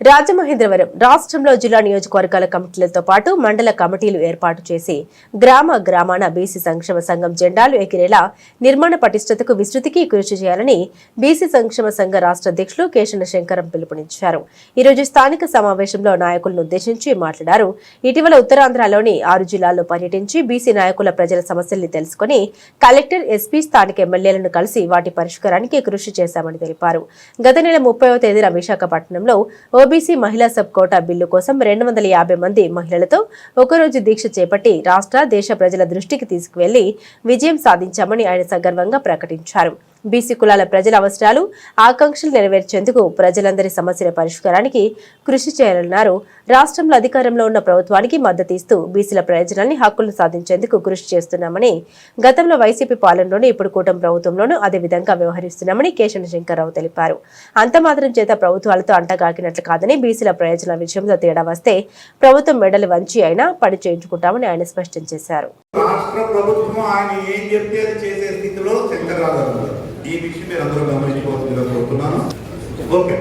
రాజమహేంద్రవరం రాష్ట్రంలో జిల్లా నియోజకవర్గాల కమిటీలతో పాటు మండల కమిటీలు ఏర్పాటు చేసి గ్రామ గ్రామాన బీసీ సంక్షేమ సంఘం జెండాలు ఎగిరేలా నిర్మాణ పటిష్టతకు విస్తృతికి కృషి చేయాలని బీసీ సంక్షేమ సంఘ రాష్ట్ర అధ్యక్షులు కేశన శంకరం పిలుపునిచ్చారు ఈరోజు స్థానిక సమావేశంలో నాయకులను ఉద్దేశించి మాట్లాడారు. ఇటీవల ఉత్తరాంధ్రలోని ఆరు జిల్లాల్లో పర్యటించి బీసీ నాయకుల ప్రజల సమస్యల్ని తెలుసుకుని కలెక్టర్ ఎస్పీ స్థానిక ఎమ్మెల్యేలను కలిసి వాటి పరిష్కారానికి కృషి చేశామని తెలిపారు. గత నెల ముప్పైవ తేదీన విశాఖపట్నంలో ఓబీసీ మహిళా సబ్ కోటా బిల్లు కోసం రెండు వందల యాభై మంది మహిళలతో ఒకరోజు దీక్ష చేపట్టి రాష్ట్ర దేశ ప్రజల దృష్టికి తీసుకువెళ్ళి విజయం సాధించామని ఆయన సగర్వంగా ప్రకటించారు. బీసీ కులాల ప్రజల అవసరాలు ఆకాంక్షలు నెరవేర్చేందుకు ప్రజలందరి సమస్యల పరిష్కారానికి కృషి చేయాలన్నారు. రాష్ట్రంలో అధికారంలో ఉన్న ప్రభుత్వానికి మద్దతు ఇస్తూ బీసీల ప్రయోజనాన్ని హక్కులు సాధించేందుకు కృషి చేస్తున్నామని గతంలో వైసీపీ పాలనలోనూ ఇప్పుడు కూటమి ప్రభుత్వంలోనూ అదే విధంగా వ్యవహరిస్తున్నామని కేశవ శంకర్రావు తెలిపారు. అంత మాత్రం చేత ప్రభుత్వాలతో అంటగాకినట్లు కాదని బీసీల ప్రయోజనాల విషయంలో తేడా వస్తే ప్రభుత్వం మెడలు వంచి అయినా పని చేయించుకుంటామని ఆయన స్పష్టం చేశారు. రాష్ట్ర ప్రభుత్వం ఆయన ఏం చెప్తే అది చేసే స్థితిలో శంకర్రావు గారు ఉన్నారు. ఈ విషయం మీరు అందరూ గమనించుకోవాల్సిందిగా కోరుతున్నాను. ఓకే.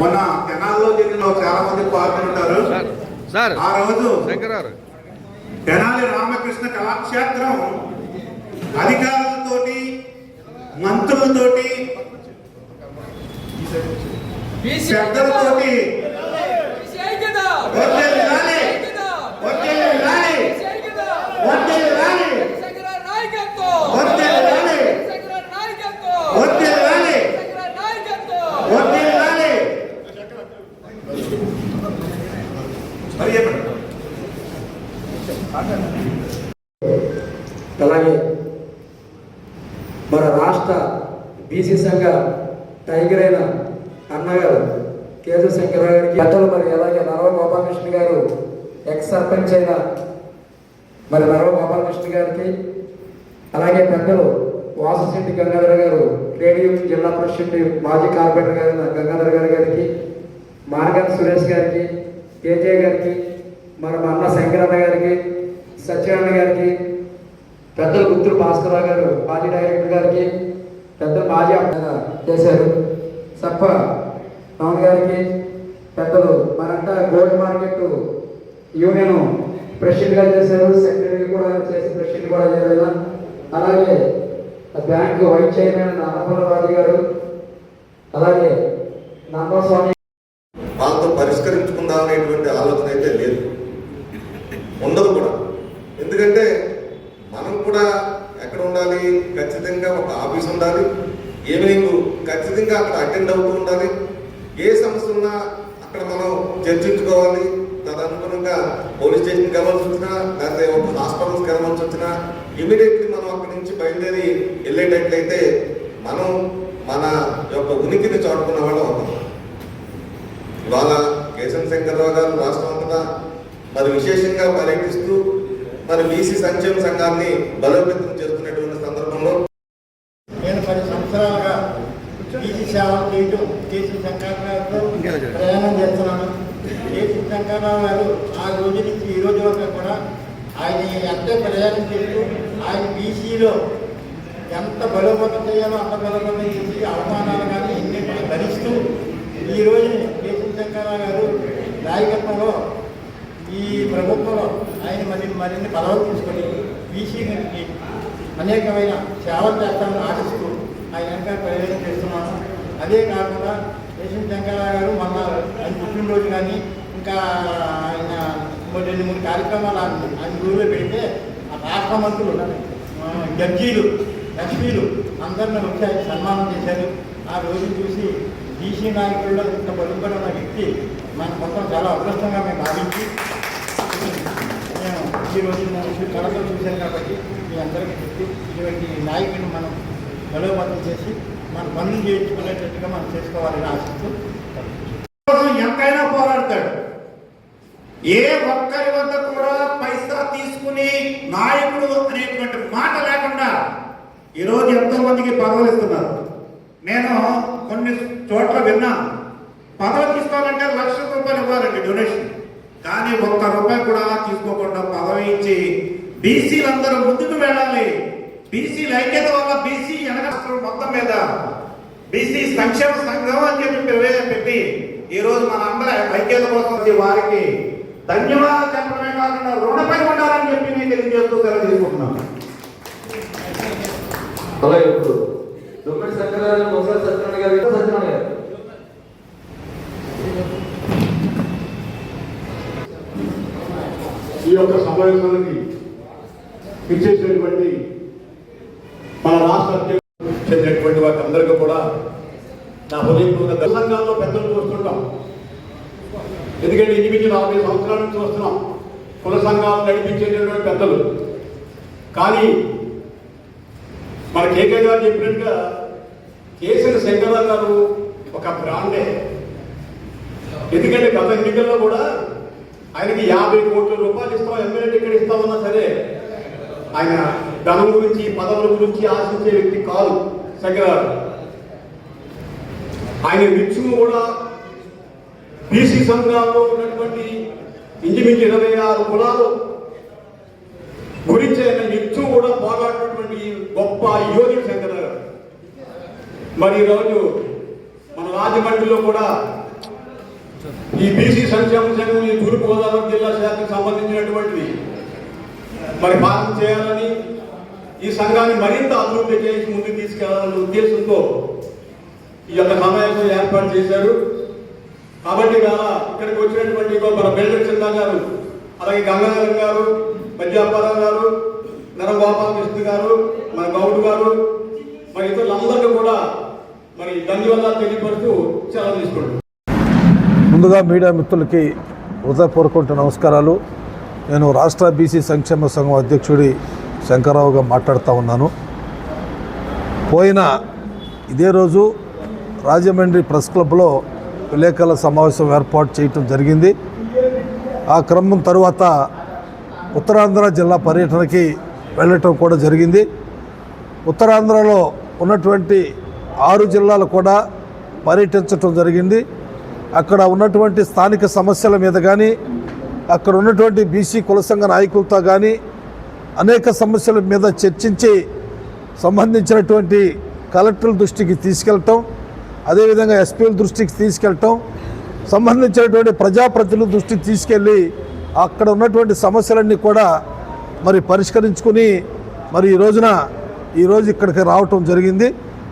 మొన్న తెనాల్లో జరిగిన చాలా మంది పాల్గొంటారు సార్ ఆ రోజు తెనాలి రామకృష్ణ కళాక్షేత్రం అధికారులతోటి మంత్రులతోటి పెద్దలతోటి వచ్చే విధాలి వచ్చే విధాలి వచ్చే విధాలి వచ్చే విధాలి వచ్చే విధాలి వచ్చే విధాలి మరి చెప్పండి అలాగే మన రాష్ట్ర బీసీ సంఘ టైగర్ అయిన అన్నగారు కేశవ శంకరరావు గారికి పెద్దలు మరి అలాగే నరవ గోపాలకృష్ణ గారు ఎక్స్ సర్పంచ్ అయిన మరి నరవ గోపాలకృష్ణ గారికి అలాగే పెద్దలు వాసశెట్టి గంగాధర గారు ట్రేడ్ యూనియన్ జిల్లా పరిషత్ మాజీ కార్పొరేటర్ గారు గంగాధర గారి గారికి మార్గన్ సురేష్ గారికి కేజే గారికి మరి మా అన్న శంకరన్న గారికి సత్యనారాయణ గారికి పెద్దలు గుత్తులు భాస్కరరావు గారు మాజీ డైరెక్టర్ గారికి పెద్ద మాజీ చేశారు. సప్ప పవన్ గారికి పెద్దలు మరంతా గోల్డ్ మార్కెట్ యూనియన్ ప్రెసిడెంట్గా చేశారు సెక్రటరీ కూడా చేసి ప్రెసిడెంట్ కూడా చేయలేదు? అలాగే బ్యాంక్ వైస్ చైర్మన్ అన్నపూర్ణరాజు గారు అలాగే నాగస్వామి వాళ్ళతో పరిష్కరించుకుందాం అనేటువంటి ఆలోచన అయితే లేదు. ఉండదు కూడా. ఎందుకంటే మనం కూడా ఎక్కడ ఉండాలి? ఖచ్చితంగా ఒక ఆఫీస్ ఉండాలి. ఈవినింగ్ ఖచ్చితంగా అక్కడ అటెండ్ అవుతూ ఉండాలి. ఏ సమస్య ఉన్నా అక్కడ మనం చర్చించుకోవాలి. తదనుగుణంగా పోలీస్ స్టేషన్కి వెళ్ళాల్సి వచ్చినా లేకపోతే ఒక హాస్పిటల్స్కి వెళ్ళాల్సి వచ్చినా ఇమీడియట్లీ మనం అక్కడి నుంచి బయలుదేరి వెళ్ళేటట్లయితే మనం మన యొక్క ఉనికిని చాటుకున్న వాళ్ళం అవుతాం. ఇవాళ కేశవ శంకర్రావు గారు రాష్ట్రం అంతటా మరి విశేషంగా పర్యటిస్తూ మరి బీసీ సంక్షేమ సంఘాన్ని బలోపేతం చేస్తూ సందర్భంలో నేను పది సంవత్సరాలుగా బీసీ చేయటం కేసీ శంకరరావుతో ప్రయాణం చేస్తున్నాను. కేసీ శంకరరావు గారు ఆ రోజు నుంచి ఈ రోజు వరకు కూడా ఆయన ఎంతో ప్రయాణం చేస్తూ ఆయన బీసీలో ఎంత బలోపేతం చేయాలో అంత బలోపేతం చేసి అవమానాలు కానీ ఎన్ని భరిస్తూ ఈ రోజు కేసీ శంకరరావు గారు నాయకత్వంలో ఈ ప్రభుత్వంలో ఆయన మరి మరిన్ని పదవులు తీసుకొని బీసీకి అనేకమైన సేవలు చేస్తామని ఆశిస్తూ ఆయన వెనక ప్రయోజనం చేస్తున్నాను. అదే కాకుండా దేశం శంకర గారు మొన్న ఆయన పుట్టినరోజు కానీ ఇంకా ఆయన మూడు రెండు మూడు కార్యక్రమాలు ఆయన ఆయన ఊరిలో పెడితే ఆ రాష్ట్ర మంత్రులు జడ్జీలు లక్ష్మీలు అందరిని వచ్చి ఆయన సన్మానం చేశారు. ఆ రోజు చూసి బీసీ నాయకుల్లో ఇంత పలుకుబడి ఉన్న వ్యక్తి మన మొత్తం చాలా అదృష్టంగా మేము భావించి ఈరోజు ఈ రోజు కళతో చూశాను కాబట్టి మీ అందరికీ చెప్పి ఇటువంటి నాయకుని మనం బలోపతం చేసి మన పనులు చేయించుకునేటట్టుగా మనం చేసుకోవాలని ఆశిస్తూ ఎంతైనా పోరాడతాడు. ఏ ఒక్కరి వద్ద కూడా పైసా తీసుకుని నాయకుడు అనేటువంటి మాట లేకుండా ఈరోజు ఎంతో మందికి పదవులు ఇస్తున్నారు. నేను కొన్ని చోట్ల విన్నాను పదవి తీసుకోవాలంటే లక్ష రూపాయలు ఇవ్వాలండి డొనేషన్. కానీ ఒక్క రూపాయి కూడా తీసుకోకుండా పదవి ఇచ్చి బీసీలందరూ ముందుకు వెళ్ళాలి. బీసీల ఐక్యత వల్ల బీసీ వెనక మొత్తం మీద బీసీ సంక్షేమ సంఘం అని చెప్పి ప్రవేశ పెట్టి ఈ రోజు మన అందరి ఐక్యత కోసం వచ్చి వారికి ధన్యవాదాలు చెప్పడమే కాకుండా రుణపడి ఉండాలని చెప్పి నేను తెలియజేస్తూ సెలవు తీసుకుంటున్నాను. అలాగే ఇప్పుడు దుమ్మడి సత్యనారాయణ మొసలి సత్యనారాయణ గారు ఇంకా సత్యనారాయణ గారు. ఈ యొక్క సమావేశానికి ఇచ్చేసినటువంటి మన రాష్ట్ర అధ్యక్షుడు చెందినటువంటి వారికి అందరికీ కూడా నా హృదయపూర్వక సంఘాల్లో పెద్దలు చూస్తుంటాం ఎందుకంటే ఇంచుమించు నలభై సంవత్సరాల నుంచి వస్తున్నాం కుల సంఘాలు నడిపించేటటువంటి పెద్దలు. కానీ మన కేకే గారు చెప్పినట్టుగా కేసీఆర్ శంకరరావు గారు ఒక బ్రాండే. ఎందుకంటే గత ఎన్నికల్లో కూడా ఆయనకి యాభై కోట్ల రూపాయలు ఇస్తాం ఎమ్మెల్యే టికెట్ ఇస్తామన్నా సరే ఆయన ధనం గురించి పదవుల గురించి ఆశించే వ్యక్తి కాదు శంకరరావు ఆయన విచ్చును కూడా బీసీ సంఘాల్లో ఉన్నటువంటి ఇంచుమించు ఇరవై ఆరు కులాలు గురించి ఆయన నిత్యం కూడా పోరాడినటువంటి గొప్ప యోగి శంకర్ మరి ఈరోజు మన రాజమండ్రిలో కూడా ఈ బీసీ సంక్షేమ సంఘం ఈ తూర్పు గోదావరి జిల్లా శాఖకు సంబంధించినటువంటిది. మరి పాలన చేయాలని ఈ సంఘాన్ని మరింత అభివృద్ధి చేసి ముందుకు తీసుకెళ్ళాలనే ఉద్దేశంతో ఈ యొక్క సమావేశం ఏర్పాటు చేశారు. కాబట్టి ఇక్కడికి వచ్చినటువంటి మన బెల్డర్ చిన్నా గారు అలాగే గంగాధరం గారు పద్యాపారావు గారు నర గోపాలకృష్ణ గారు మన గౌడ్ గారు మరి ఇతరులందరికీ కూడా మరి ధన్యవాదాలు తెలియపరుస్తూ సెలవు తీసుకుంటాం ముందుగా మీడియా మిత్రులకి హృదయపూర్వక నమస్కారాలు. నేను రాష్ట్ర బీసీ సంక్షేమ సంఘం అధ్యక్షుడి శంకరరావుగా మాట్లాడుతూ ఉన్నాను. పోయిన ఇదే రోజు రాజమండ్రి ప్రెస్ క్లబ్లో విలేకరుల సమావేశం ఏర్పాటు చేయటం జరిగింది. ఆ క్రమం తరువాత ఉత్తరాంధ్ర జిల్లా పర్యటనకి వెళ్ళటం కూడా జరిగింది. ఉత్తరాంధ్రలో ఉన్నటువంటి ఆరు జిల్లాలు కూడా పర్యటించటం జరిగింది. అక్కడ ఉన్నటువంటి స్థానిక సమస్యల మీద కానీ అక్కడ ఉన్నటువంటి బీసీ కుల సంఘ నాయకులతో కానీ అనేక సమస్యల మీద చర్చించి సంబంధించినటువంటి కలెక్టర్ల దృష్టికి తీసుకెళ్ళటం అదేవిధంగా ఎస్పీల దృష్టికి తీసుకెళ్ళటం సంబంధించినటువంటి ప్రజాప్రతినిధుల దృష్టికి తీసుకెళ్ళి అక్కడ ఉన్నటువంటి సమస్యలన్నీ కూడా మరి పరిష్కరించుకుని మరి ఈ రోజున ఈరోజు ఇక్కడికి రావటం జరిగింది.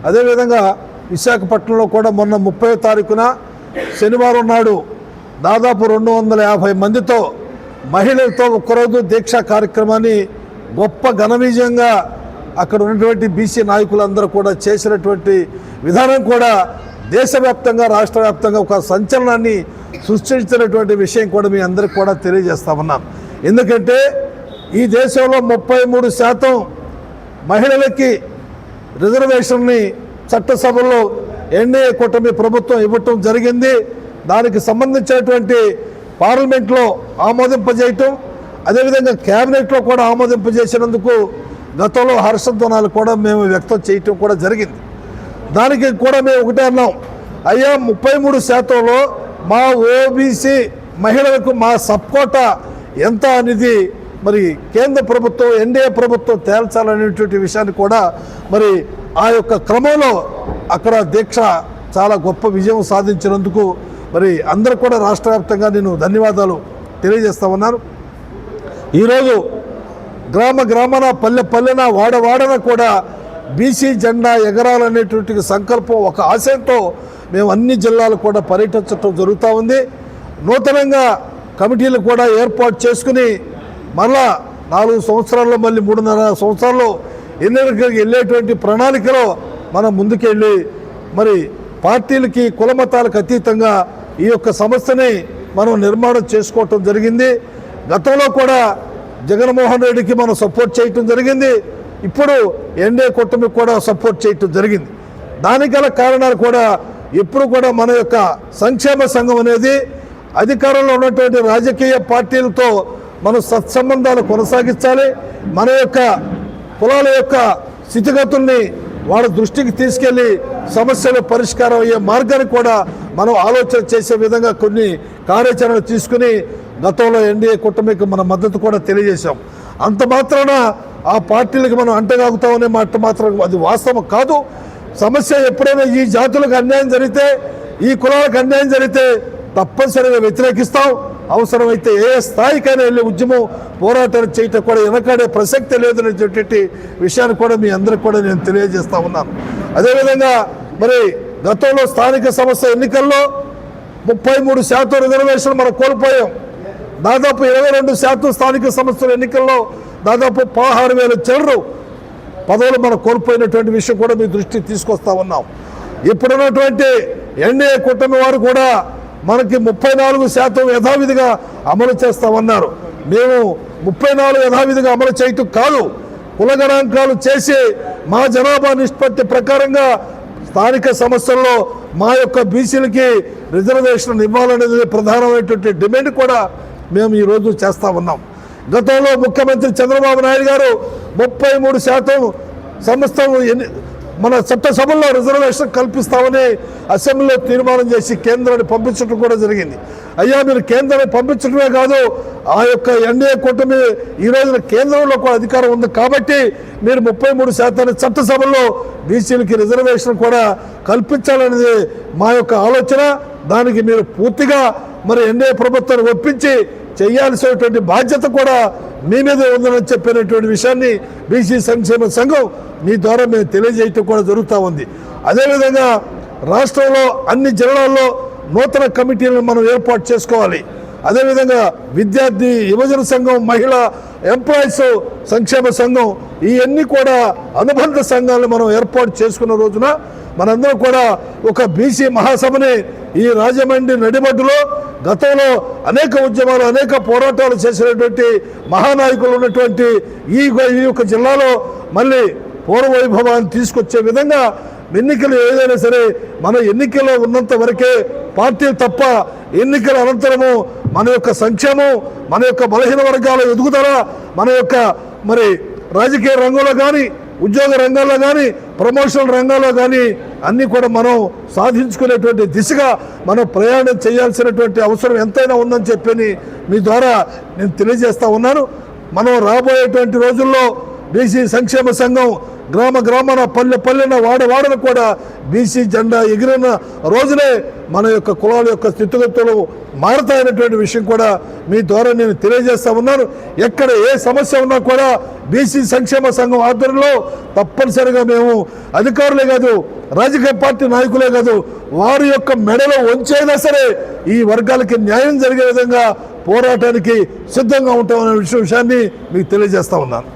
అదేవిధంగా విశాఖపట్నంలో కూడా మొన్న ముప్పై తారీఖున శనివారం నాడు దాదాపు రెండు వందల యాభై మందితో మహిళలతో ఒక్కరోజు దీక్ష కార్యక్రమాన్ని గొప్ప ఘన విజయంగా అక్కడ ఉన్నటువంటి బీసీ నాయకులందరూ కూడా చేసినటువంటి విధానం కూడా దేశవ్యాప్తంగా రాష్ట్ర వ్యాప్తంగా ఒక సంచలనాన్ని సృష్టించినటువంటి విషయం కూడా మీ అందరికి కూడా తెలియజేస్తా ఉన్నాం. ఎందుకంటే ఈ దేశంలో ముప్పై మూడు శాతం మహిళలకి రిజర్వేషన్ని చట్టసభలో ఎన్డీఏ కూటమి ప్రభుత్వం ఇవ్వటం జరిగింది. దానికి సంబంధించినటువంటి పార్లమెంట్లో ఆమోదింపజేయటం అదేవిధంగా క్యాబినెట్లో కూడా ఆమోదింపజేసినందుకు గతంలో హర్షధ్వనాలు కూడా మేము వ్యక్తం చేయటం కూడా జరిగింది. దానికి కూడా మేము ఒకటే అన్నాం. అయ్యా ముప్పై మూడు శాతంలో మా ఓబీసీ మహిళలకు మా సపోటా ఎంత అనేది మరి కేంద్ర ప్రభుత్వం ఎన్డీఏ ప్రభుత్వం తేల్చాలనేటువంటి విషయాన్ని కూడా మరి ఆ యొక్క క్రమంలో అక్కడ దీక్ష చాలా గొప్ప విజయం సాధించినందుకు మరి అందరూ కూడా రాష్ట్ర వ్యాప్తంగా నేను ధన్యవాదాలు తెలియజేస్తా ఉన్నాను. ఈరోజు గ్రామ గ్రామాన పల్లె పల్లెన వాడ వాడన కూడా బీసీ జెండా ఎగరాలనేటువంటి సంకల్పం ఒక ఆశయంతో మేము అన్ని జిల్లాలు కూడా పర్యటించడం జరుగుతూ ఉంది. నూతనంగా కమిటీలు కూడా ఏర్పాటు చేసుకుని మళ్ళా నాలుగు సంవత్సరాల్లో మళ్ళీ మూడున్నర సంవత్సరాల్లో ఎన్నికలకు వెళ్ళేటువంటి ప్రణాళికలో మనం ముందుకెళ్ళి మరి పార్టీలకి కులమతాలకు అతీతంగా ఈ యొక్క సంస్థని మనం నిర్మాణం చేసుకోవటం జరిగింది. గతంలో కూడా జగన్మోహన్ రెడ్డికి మనం సపోర్ట్ చేయటం జరిగింది. ఇప్పుడు ఎన్డీఏ కూటమికి కూడా సపోర్ట్ చేయటం జరిగింది. దానికి గల కారణాలు కూడా ఎప్పుడు కూడా మన యొక్క సంక్షేమ సంఘం అనేది అధికారంలో ఉన్నటువంటి రాజకీయ పార్టీలతో మనం సత్సంబంధాలు కొనసాగించాలి. మన యొక్క కులాల యొక్క స్థితిగతుల్ని వాళ్ళ దృష్టికి తీసుకెళ్ళి సమస్యలు పరిష్కారం అయ్యే మార్గాన్ని కూడా మనం ఆలోచన చేసే విధంగా కొన్ని కార్యాచరణలు తీసుకుని గతంలో ఎన్డీఏ కూటమికి మన మద్దతు కూడా తెలియజేశాం. అంత మాత్రాన ఆ పార్టీలకు మనం అంటగాగుతామనే మాట మాత్రం అది వాస్తవం కాదు. సమస్య ఎప్పుడైనా ఈ జాతులకు అన్యాయం జరిగితే ఈ కులాలకు అన్యాయం జరిగితే తప్పనిసరిగా వ్యతిరేకిస్తాం. అవసరమైతే ఏ స్థాయికైనా వెళ్ళి ఉద్యమం పోరాటాలు చేయటం కూడా వెనకాడే ప్రసక్తి లేదనేటువంటి విషయాన్ని కూడా మీ అందరికి కూడా నేను తెలియజేస్తా ఉన్నాను. అదేవిధంగా మరి గతంలో స్థానిక సంస్థ ఎన్నికల్లో ముప్పై మూడు శాతం రిజర్వేషన్ మనం కోల్పోయాం. దాదాపు ఇరవై రెండు శాతం స్థానిక సంస్థల ఎన్నికల్లో దాదాపు పదహారు వేల చిల్లరు పదవులు మనం కోల్పోయినటువంటి విషయం కూడా మీ దృష్టికి తీసుకొస్తా ఉన్నాం. ఇప్పుడున్నటువంటి ఎన్డీఏ కూటమి వారు కూడా మనకి ముప్పై నాలుగు శాతం యథావిధిగా అమలు చేస్తామన్నారు. మేము ముప్పై నాలుగు యథావిధిగా అమలు చేయటం కాదు. కుల గణాంకాలు చేసి మా జనాభా నిష్పత్తి ప్రకారంగా స్థానిక సమస్యల్లో మా యొక్క బీసీలకి రిజర్వేషన్ ఇవ్వాలనేది ప్రధానమైనటువంటి డిమాండ్ కూడా మేము ఈరోజు చేస్తా ఉన్నాం. గతంలో ముఖ్యమంత్రి చంద్రబాబు నాయుడు గారు ముప్పై మూడు శాతం సంస్థలు ఎన్ని మన చట్టసభల్లో రిజర్వేషన్ కల్పిస్తామని అసెంబ్లీలో తీర్మానం చేసి కేంద్రాన్ని పంపించడం కూడా జరిగింది. అయ్యా మీరు కేంద్రాన్ని పంపించడమే కాదు ఆ యొక్క ఎన్డీఏ కూటమి ఈ రోజున కేంద్రంలో కూడా అధికారం ఉంది కాబట్టి మీరు ముప్పై మూడు శాతాన్ని చట్టసభల్లో బీసీలకి రిజర్వేషన్ కూడా కల్పించాలనేది మా యొక్క ఆలోచన. దానికి మీరు పూర్తిగా మరి ఎన్డీఏ ప్రభుత్వాన్ని ఒప్పించి చేయాల్సినటువంటి బాధ్యత కూడా మీ మీద ఉందని చెప్పినటువంటి విషయాన్ని బీసీ సంక్షేమ సంఘం మీ ద్వారా మేము తెలియజేయటం కూడా జరుగుతూ ఉంది. అదేవిధంగా రాష్ట్రంలో అన్ని జిల్లాల్లో నూతన కమిటీలను మనం ఏర్పాటు చేసుకోవాలి. అదేవిధంగా విద్యార్థి యువజన సంఘం మహిళా ఎంప్లాయీస్ సంక్షేమ సంఘం ఇవన్నీ కూడా అనుబంధ సంఘాలను మనం ఏర్పాటు చేసుకున్న రోజున మనందరం కూడా ఒక బీసీ మహాసభని ఈ రాజమండ్రి నడిమడ్డులో గతంలో అనేక ఉద్యమాలు అనేక పోరాటాలు చేసినటువంటి మహానాయకులు ఉన్నటువంటి ఈ ఈ యొక్క జిల్లాలో మళ్ళీ పూర్వవైభవాన్ని తీసుకొచ్చే విధంగా ఎన్నికలు ఏదైనా సరే మన ఎన్నికల్లో ఉన్నంత వరకే పార్టీలు తప్ప ఎన్నికల అనంతరము మన యొక్క సంక్షేమం మన యొక్క బలహీన వర్గాల ఎదుగుదల మన యొక్క మరి రాజకీయ రంగంలో కానీ ఉద్యోగ రంగాల్లో కానీ ప్రమోషన్ రంగాల్లో కానీ అన్నీ కూడా మనం సాధించుకునేటువంటి దిశగా మనం ప్రయాణం చేయాల్సినటువంటి అవసరం ఎంతైనా ఉందని చెప్పని మీ ద్వారా నేను తెలియజేస్తా ఉన్నాను. మనం రాబోయేటువంటి రోజుల్లో బీసీ సంక్షేమ సంఘం గ్రామ గ్రామాన పల్లె పల్లెన వాడ వాడన కూడా బీసీ జెండా ఎగిరిన రోజునే మన యొక్క కులాల యొక్క స్థితిగతులు మారతాయనేటువంటి విషయం కూడా మీ ద్వారా నేను తెలియజేస్తా ఉన్నాను. ఎక్కడ ఏ సమస్య ఉన్నా కూడా బీసీ సంక్షేమ సంఘం ఆధ్వర్యంలో తప్పనిసరిగా మేము అధికారులే కాదు రాజకీయ పార్టీ నాయకులే కాదు వారి యొక్క మెడలో వంచైనా సరే ఈ వర్గాలకి న్యాయం జరిగే విధంగా పోరాటానికి సిద్ధంగా ఉంటామనే విషయం విషయాన్ని మీకు తెలియజేస్తా ఉన్నాను.